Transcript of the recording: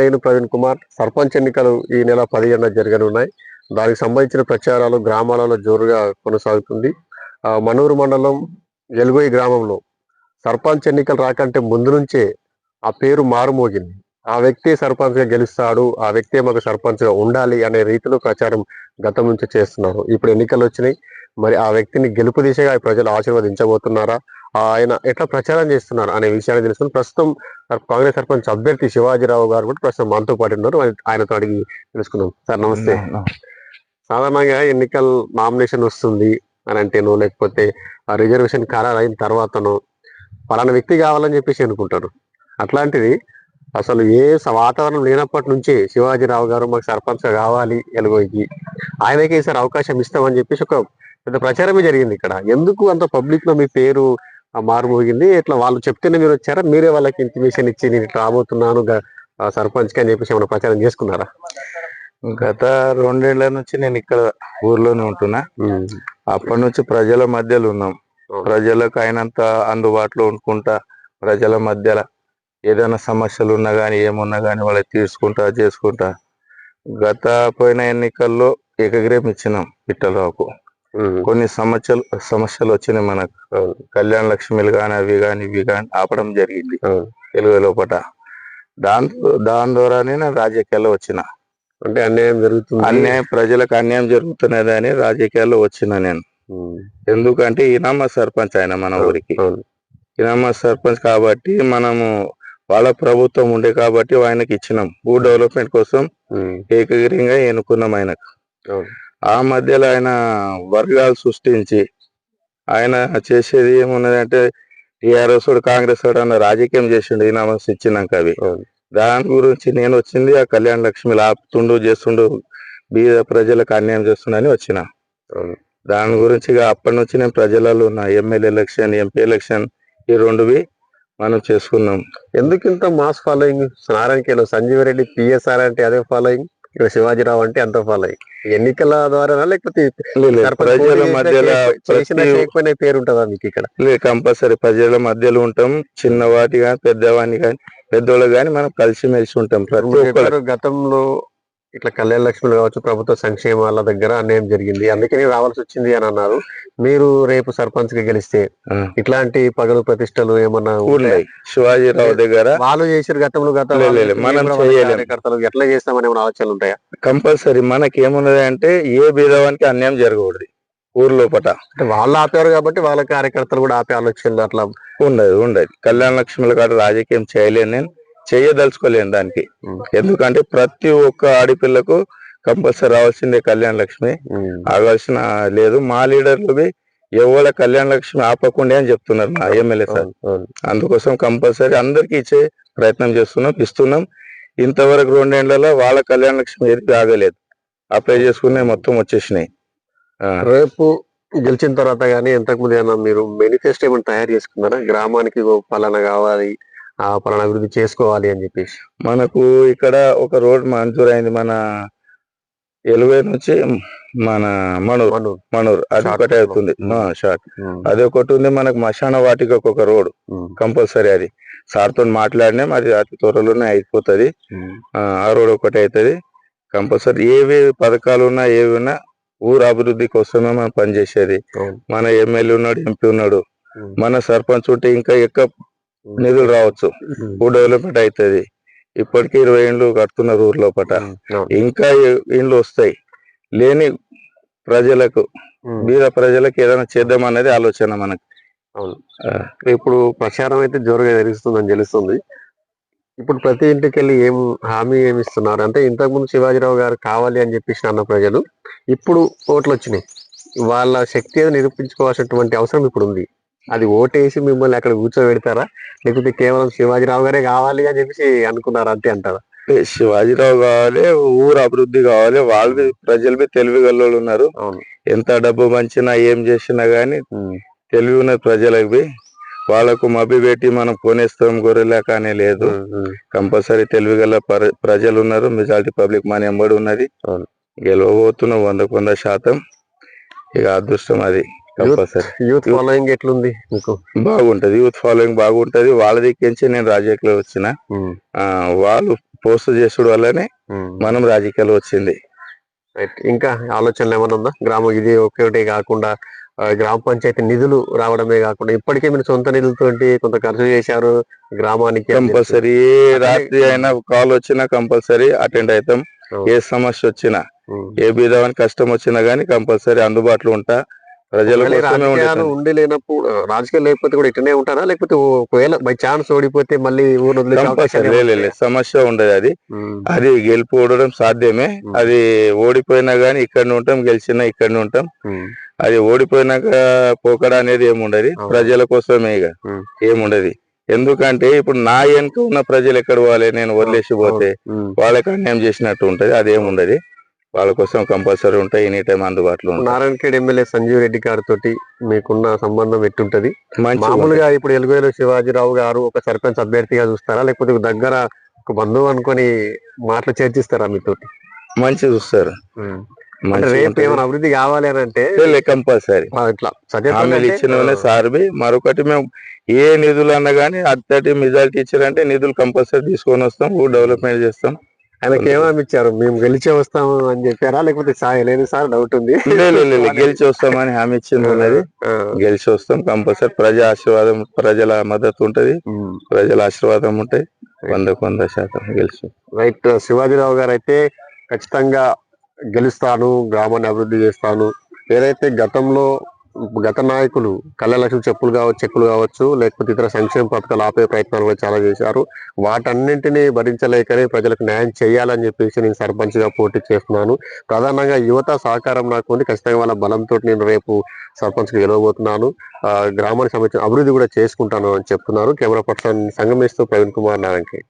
నేను ప్రవీణ్ కుమార్. సర్పంచ్ ఎన్నికలు ఈ నెల పదిహేడున జరగనున్నాయి. దానికి సంబంధించిన ప్రచారాలు గ్రామాలలో జోరుగా కొనసాగుతుంది. మనూరు మండలం ఎలుగోయి గ్రామంలో సర్పంచ్ ఎన్నికలు రాకంటే ముందు నుంచే ఆ పేరు మారుమోగింది. ఆ వ్యక్తి సర్పంచ్గా గెలుస్తాడు ఆ వ్యక్తి మాకు సర్పంచ్గా ఉండాలి అనే రీతిలో ప్రచారం గతం నుంచి చేస్తున్నారు. ఇప్పుడు ఎన్నికలు వచ్చినాయి. మరి ఆ వ్యక్తిని గెలుపు దిశగా ప్రజలు ఆశీర్వదించబోతున్నారా? ఆయన ఎట్లా ప్రచారం చేస్తున్నారు అనే విషయాన్ని తెలుసుకుని ప్రస్తుతం సర్- కాంగ్రెస్ సర్పంచ్ అభ్యర్థి శివాజీరావు గారు కూడా ప్రస్తుతం మనతో పాటు ఉన్నారు. ఆయన- ఆయనతో అడిగి తెలుసుకుందాం. సార్ నమస్తే. సాధారణంగా ఎన్నికల నామినేషన్ వస్తుంది అని అంటేనో లేకపోతే ఆ రిజర్వేషన్ ఖరారు అయిన తర్వాతనో పలానా వ్యక్తి కావాలని చెప్పేసి అనుకుంటారు. అట్లాంటిది అసలు ఏ వాతావరణం లేనప్పటి నుంచి శివాజీరావు గారు మాకు సర్పంచ్ కావాలి ఎలుగోయికి. ఆయనకి ఈసారి అవకాశం ఇస్తామని చెప్పేసి ఒక పెద్ద ప్రచారమే జరిగింది ఇక్కడ. ఎందుకు అంత పబ్లిక్లో మీ పేరు మారుమోగింది ఇట్లా వాళ్ళు చెప్తేనే మీరు వచ్చారా? మీరే వాళ్ళకి ఇంటిమేషన్ ఇచ్చి నేను ఇట్లా రాబోతున్నాను ఆ, సర్పంచ్ అని చెప్పేసి ఏమైనా ప్రచారం చేసుకున్నారా? గత రెండేళ్ళ నుంచి నేను ఇక్కడ ఊర్లోనే ఉంటున్నా. అప్పటి నుంచి ప్రజల మధ్యలో ఉన్నాం. ప్రజలకు అయినంత అందుబాటులో ఉండుకుంటా ప్రజల మధ్యలో ఏదైనా సమస్యలు ఉన్నా గానీ ఏమున్నా గానీ వాళ్ళకి తీసుకుంటా చేసుకుంటా. గత పోయిన ఎన్నికల్లో ఏకగ్రీవం ఇచ్చినాం పిట్టలరావుకు. కొన్ని సమస్యలు సమస్యలు వచ్చినాయి మనకు. కళ్యాణ లక్ష్మిలు కానీ అవి కానీ ఇవి కానీ ఆపడం జరిగింది. తెలుగు లోపట దాని దాని ద్వారానే నేను రాజకీయాల్లో వచ్చిన అంటే అన్యాయం జరుగుతుంది అన్యాయం ప్రజలకు అన్యాయం జరుగుతున్నది అని రాజకీయాల్లో వచ్చిన నేను. ఎందుకంటే ఈయనమ్మ సర్పంచ్ ఆయన మన ఊరికి. ఈయనమ్మ సర్పంచ్ కాబట్టి మనము వాళ్ళ ప్రభుత్వం ఉండే కాబట్టి ఆయనకి ఇచ్చినాం భూ డెవలప్మెంట్ కోసం. ఏకగ్రీయంగా ఎన్నుకున్నాం ఆయనకు. ఆ మధ్యలో ఆయన వర్గాలు సృష్టించి ఆయన చేసేది ఏమున్నదంటే టీఆర్ఎస్ వాడు కాంగ్రెస్ వాడు అన్న రాజకీయం చేసిండు. ఈయన ఇచ్చినాక అవి. దాని గురించి నేను వచ్చింది ఆ కళ్యాణ లక్ష్మి ఆపుతుండు చేస్తుండు బీద ప్రజలకు అన్యాయం చేస్తుండని వచ్చిన. దాని గురించి అప్పటి నుంచి నేను ప్రజలలో ఉన్న ఎమ్మెల్యే ఎలక్షన్ ఎంపీ ఎలక్షన్ ఈ రెండువి మనం చేసుకున్నాం. ఎందుకు ఇంత మాస్ ఫాలోయింగ్? నారాయణకేలో సంజీవ్ రెడ్డి పిఎస్ఆర్ అంటే అదే ఫాలోయింగ్? ఇక్కడ శివాజీరావు అంటే అంత ఫాలోయింగ్ ఎన్నికల ద్వారా లేకపోతే లేదు, చేయకపోయినా పేరు ఉంటుందా మీకు ఇక్కడ? కంపల్సరీ ప్రజల మధ్యలో ఉంటాం చిన్నవాటి కానీ పెద్దవాడిని కానీ పెద్దోళ్ళు కానీ మనం కలిసిమెలిసి ఉంటాం గతంలో ఇట్లా కళ్యాణ లక్ష్మిలు కావచ్చు ప్రభుత్వ సంక్షేమాల దగ్గర అన్యాయం జరిగింది. అందుకని రావాల్సి వచ్చింది అని అన్నారు. మీరు రేపు సర్పంచ్గా గెలిస్తే. ఇట్లాంటి పగలు ప్రతిష్టలు ఏమన్నా? ఉన్నాయి. శివాజీరావు దగ్గర వాళ్ళు చేసారు గతంలో గత లే, లే, లే, మనం చేయలేం. కార్యకర్తలు ఎట్లా చేస్తామని ఏమైనా ఆలోచనలు ఉంటాయా? కంపల్సరీ మనకి ఏమున్నది అంటే ఏ బీదవానికి అన్యాయం జరగకూడదు. ఊరు లోపట అంటే వాళ్ళు ఆపారు కాబట్టి వాళ్ళ కార్యకర్తలు కూడా ఆపే ఆలోచనలు అట్లా ఉండదు ఉండదు కళ్యాణ లక్ష్మిల కాడ రాజకీయం చేయలేను నేను. చేయదలుచుకోలేను దానికి. ఎందుకంటే ప్రతి ఒక్క ఆడపిల్లకు కంపల్సరీ రావాల్సిందే కళ్యాణ లక్ష్మి. ఆగాల్సిన లేదు. మా లీడర్లు ఎవడ కళ్యాణ లక్ష్మి ఆపకుండా అని చెప్తున్నారు మా ఎమ్మెల్యే సార్. అందుకోసం కంపల్సరీ అందరికి ఇచ్చే ప్రయత్నం చేస్తున్నాం ఇస్తున్నాం. ఇంతవరకు రెండేళ్ళలో వాళ్ళ కళ్యాణ లక్ష్మి ఏది ఆగలేదు. అప్లై చేసుకునే మొత్తం వచ్చేసినాయి. రేపు గెలిచిన తర్వాత గానీ ఎంతకు ముందు ఏమన్నా మీరు మేనిఫెస్టో ఏమైనా తయారు చేసుకున్నారా? గ్రామానికి పలానా కావాలి పలానా అభివృద్ధి చేసుకోవాలి అని చెప్పేసి. మనకు ఇక్కడ ఒక రోడ్ మంజూరైంది మన ఎలువై నుంచి మన మనూర్. మను. మనూర్. అది ఒకటే. అవుతుంది. షార్ట్ అది ఒకటి ఉంది మనకు మశాన వాటికి ఒక రోడ్. కంపల్సరీ అది. సార్తో మాట్లాడినాం అది అతి త్వరలోనే అయిపోతుంది. ఆ రోడ్ ఒకటి అవుతుంది. కంపల్సరీ ఏవి పథకాలు ఉన్నా ఏవి ఉన్నా ఊరు అభివృద్ధి కోసమే మనం పనిచేసేది. మన ఎమ్మెల్యే ఉన్నాడు ఎంపీ ఉన్నాడు. మన సర్పంచ్ ఉంటే ఇంకా ఎక్కువ నిధులు రావచ్చు. ఊరు డెవలప్మెంట్ అవుతుంది ఇప్పటికి ఇరవై ఇండ్లు కడుతున్నారు ఊరు లోపల ఉమ్, అవును. ఇంకా ఇండ్లు వస్తాయి. లేని ప్రజలకు బీద ప్రజలకు ఏదైనా చేద్దాం అనేది ఆలోచన మనకు. అవును. ఇప్పుడు ప్రచారం అయితే జోరుగా జరుగుతుందని తెలుస్తుంది. ఇప్పుడు ప్రతి ఇంటికి వెళ్ళి ఏం హామీ ఏమి ఇస్తున్నారు? అంటే ఇంతకుముందు శివాజీరావు గారు కావాలి అని చెప్పేసి అన్న ప్రజలు ఇప్పుడు ఓట్లు వచ్చినాయి. వాళ్ళ శక్తి నిరూపించుకోవాల్సినటువంటి అవసరం ఇప్పుడు ఉంది. అది ఓటేసి మిమ్మల్ని అక్కడ కూర్చోబెడతారా? లేకపోతే కేవలం శివాజీరావు గారే కావాలి అని చెప్పేసి అనుకున్నారా? అంతే అంటారా? శివాజీరావు కావాలి ఊరు అభివృద్ధి కావాలి వాళ్ళు ప్రజలు తెలివి గల్లోళ్ళు ఉన్నారు. ఎంత డబ్బు పంచినా ఏం చేసినా గానీ తెలివి ఉన్నది ప్రజలకి వాళ్ళకు మభి పెట్టి మనం కొనేస్తాం గొర్రెలా కానీ లేదు. కంపల్సరీ తెలివి గల ప్ర- ప్రజలు ఉన్నారు. మెజారిటీ పబ్లిక్ మన ఎంబడి ఉన్నది. గెలవబోతున్నాం వందకు వంద శాతం. ఇక అదృష్టం అది. యూత్ ఫాలోయింగ్ ఎట్లుంది మీకు? బాగుంటది. యూత్ ఫాలోయింగ్ బాగుంటది. వాళ్ళ దిక్కించి నేను రాజకీయాలు వచ్చిన. ఆ, వాళ్ళు పోస్ట్ చేసుడు వల్లనే మనం రాజకీయాలు వచ్చింది. రైట్ ఇంకా ఆలోచనలు ఏమైనా ఉందా? గ్రామం ఇది ఒకటి కాకుండా గ్రామ పంచాయతీ నిధులు రావడమే కాకుండా ఇప్పటికే మీరు సొంత నిధులతోటి కొంత ఖర్చు చేశారు గ్రామానికి. కంపల్సరీ రాత్రి అయినా కాల్ వచ్చినా కంపల్సరీ అటెండ్ అవుతాం. అవును. ఏ సమస్య వచ్చినా. ఏ బీదవానికి కష్టం వచ్చినా గానీ కంపల్సరీ అందుబాటులో ఉంటా. ప్రజల రాజకీయాలు. ఉండి లేనప్పుడు రాజకీయాలు లేకపోతే కూడా ఇట్లనే ఉంటారా లేకపోతే ఒకవేళ బై ఛాన్స్ ఓడిపోతే మళ్ళీ ఊరు. సమస్య ఉండదు అది. అది గెలుపు ఓడడం సాధ్యమే. అది ఓడిపోయినా గానీ ఇక్కడ ఉంటాం గెలిచినా ఇక్కడ ఉంటాం. అది ఓడిపోయినాక పోకడ అనేది ఏముండదు. ప్రజల కోసమే ఇక. ఏముండదు ఎందుకంటే ఇప్పుడు నా వెనుక ఉన్న ప్రజలు ఎక్కడ పోవాలి నేను వదిలేసి పోతే. వాళ్ళకి అన్యాయం చేసినట్టు ఉంటది అదేముండదు వాళ్ళ కోసం కంపల్సరీ ఉంటాయి ఎనీ టైం అందుబాటులో నారాయణఖేడ్ ఎమ్మెల్యే సంజీవ్ రెడ్డి గారితో మీకున్న సంబంధం ఎట్టుంటది? మామూలుగా ఇప్పుడు ఎలుగువేలు శివాజీరావు గారు ఒక సర్పంచ్ అభ్యర్థిగా చూస్తారా? లేకపోతే దగ్గర ఒక బంధువు అనుకొని మాటలు చర్చిస్తారా మీతో మంచి చూస్తారు. రేపు ఏమైనా అభివృద్ధి కావాలి అని అంటే కంపల్సరీ. ఇట్లా హామీలు ఇచ్చిన ఆ, సార్బి మరొకటి మేము ఏ నిధులు అన్నా గానీ అత్తటి మెజారిటీ ఇచ్చారంటే నిధులు కంపల్సరీ తీసుకొని వస్తాం ఊరు డెవలప్మెంట్ చేస్తాం. ఆయనకి ఏమని ఇచ్చారు మేము గెలిచే వస్తాము అని చెప్పారా? లేకపోతే సార్ లేదు సార్ డౌట్ ఉంది. గెలిచి వస్తామని హామీ ఇచ్చింది ఉన్నది. ఆ, గెలిచి వస్తాం కంపల్సరీ. ప్రజా ఆశీర్వాదం ప్రజల మద్దతు ఉంటది. ప్రజల ఆశీర్వాదం ఉంటాయి. వందకు వంద శాతం గెలిచి. రైట్. శివాజీరావు గారు అయితే ఖచ్చితంగా గెలుస్తాను గ్రామాన్ని అభివృద్ధి చేస్తాను. ఏదైతే గతంలో గత నాయకులు కళ్యాణలక్ష్మి చెప్పులు కావచ్చు చెక్కులు కావచ్చు లేకపోతే ఇతర సంక్షేమ పథకాలు ఆపే ప్రయత్నాలు కూడా చాలా చేశారు. వాటన్నింటినీ భరించలేకనే ప్రజలకు న్యాయం చేయాలని చెప్పేసి నేను సర్పంచ్గా పోటీ చేస్తున్నాను. ప్రధానంగా యువత సహకారం నాకు ఉంది. ఖచ్చితంగా వాళ్ళ బలంతో నేను రేపు సర్పంచ్కి గెలవబోతున్నాను. గ్రామానికి సంబంధించిన అభివృద్ధి కూడా చేసుకుంటాను అని చెప్తున్నారు. కెమెరా పర్సన్ సంగమేస్తూ ప్రవీణ్ కుమార్ నారాయణకి.